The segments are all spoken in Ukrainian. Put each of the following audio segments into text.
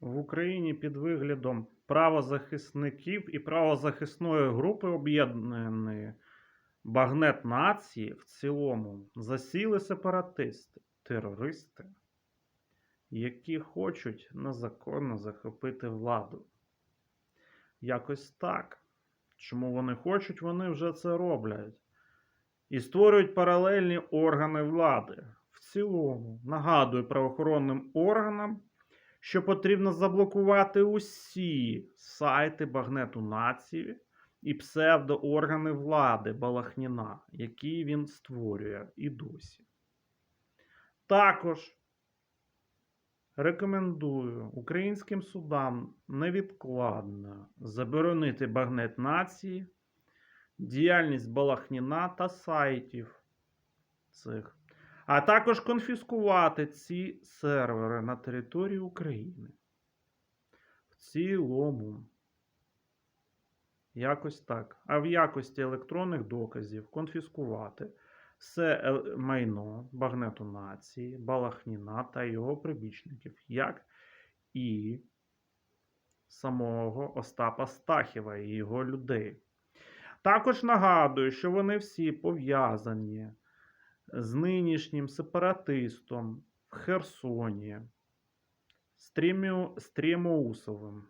в Україні під виглядом правозахисників і правозахисної групи об'єднаної багнет нації в цілому засіли сепаратисти, терористи, які хочуть незаконно захопити владу. Якось так. Чому вони хочуть, вони вже це роблять. І створюють паралельні органи влади. В цілому нагадую правоохоронним органам, що потрібно заблокувати усі сайти Багнету Нації і псевдооргани влади Балахніна, які він створює і досі. Також рекомендую українським судам невідкладно заборонити Багнет Нації, діяльність Балахніна та сайтів цих а також конфіскувати ці сервери на території України. В цілому. Якось так. А в якості електронних доказів конфіскувати все майно Багнету Нації, Балахніна та його прибічників, як і самого Остапа Стахіва і його людей. Також нагадую, що вони всі пов'язані з нинішнім сепаратистом в Херсоні, Стрімоусовим.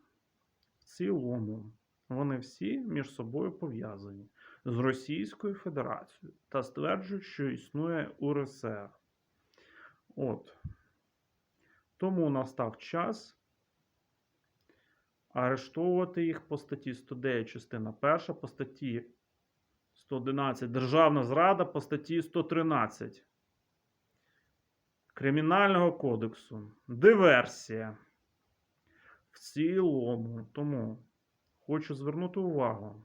В цілому, вони всі між собою пов'язані з Російською Федерацією та стверджують, що існує УРСР. От. Тому настав час арештовувати їх по статті 109, частина 1, по статті 111 Державна зрада по статті 113 Кримінального кодексу. Диверсія. В цілому. Тому хочу звернути увагу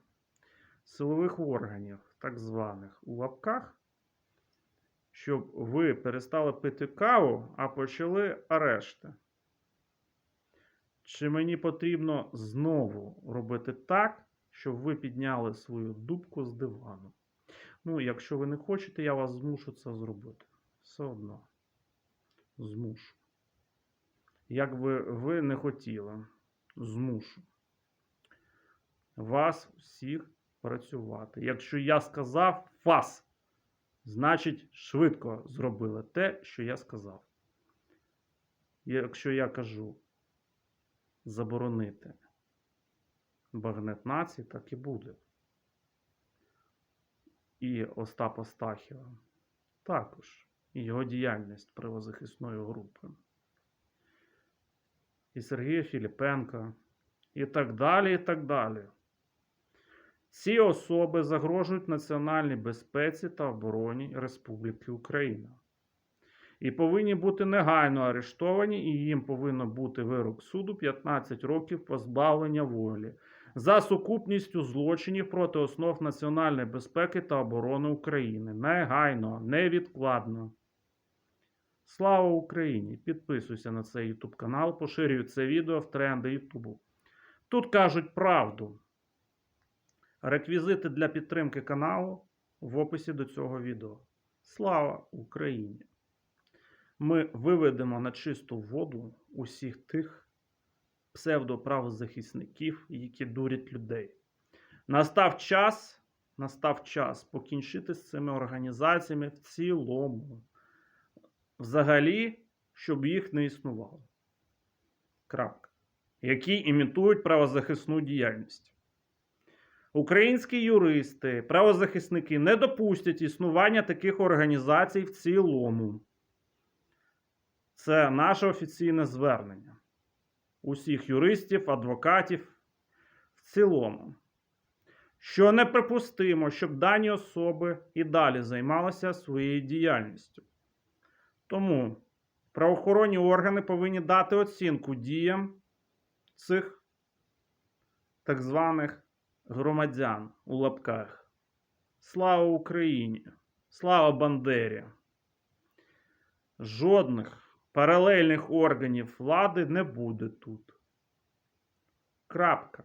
силових органів, так званих у лапках, щоб ви перестали пити каву, а почали арешти. Чи мені потрібно знову робити так, щоб ви підняли свою дубку з дивану? Ну, якщо ви не хочете, я вас змушу це зробити. Все одно. Змушу. Як би ви не хотіли, змушу вас всіх працювати. Якщо я сказав вас, значить швидко зробили те, що я сказав. Якщо я кажу заборонити багнет нації, так і буде. І Остапа Стахіва також. І його діяльність правозахисної групи. І Сергія Філіпенка, і так далі, і так далі. Ці особи загрожують національній безпеці та обороні Республіки Україна. І повинні бути негайно арештовані, і їм повинно бути вирок суду 15 років позбавлення волі за сукупністю злочинів проти основ національної безпеки та оборони України. Негайно, невідкладно. Слава Україні! Підписуйся на цей YouTube канал, поширюй це відео в тренди YouTube. Тут кажуть правду. Реквізити для підтримки каналу в описі до цього відео. Слава Україні! Ми виведемо на чисту воду усіх тих псевдоправозахисників, які дурять людей. Настав час, настав час покінчити з цими організаціями в цілому. Взагалі, щоб їх не існувало. Крапка. Які імітують правозахисну діяльність. Українські юристи, правозахисники не допустять існування таких організацій в цілому. Це наше офіційне звернення усіх юристів, адвокатів в цілому. Що неприпустимо, щоб дані особи і далі займалися своєю діяльністю. Тому правоохоронні органи повинні дати оцінку діям цих так званих громадян у лапках. Слава Україні! Слава Бандері! Жодних паралельних органів влади не буде тут. Крапка.